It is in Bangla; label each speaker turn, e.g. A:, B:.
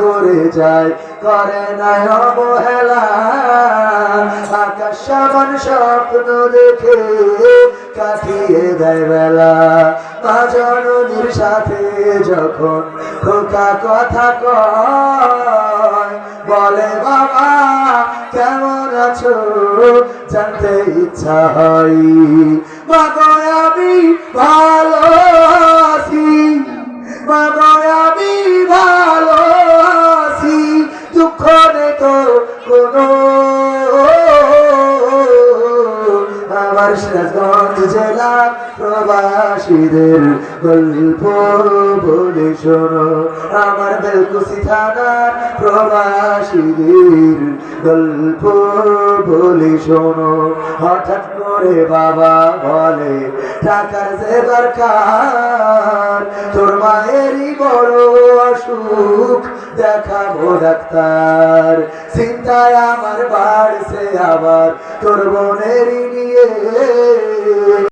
A: করে যায়, করে না অবহেলা আকাশ সমান স্বপ্ন দেখে কাটিয়ে দেয় বেলা। মা সাথে যখন খোকা কথা কয়, বলে, বাবা, কেমন আছো? জানতে ইচ্ছা হয়। মাগো আমি ভালো আমার সিরাজগঞ্জ জেলা প্রবাসীদের গল্প বলে শোনো। আমার বেলকুচি থানার প্রবাসীদের গল্প বলে শোনো। হঠাৎ করে বাবা বলে, টাকার যে দরকার, তোর মায়েরই বড় অসুখ, দেখাবো ডাক্তার। চিন্তায় আমার বাড়ছে আবার, তোর বোনেরই নিয়ে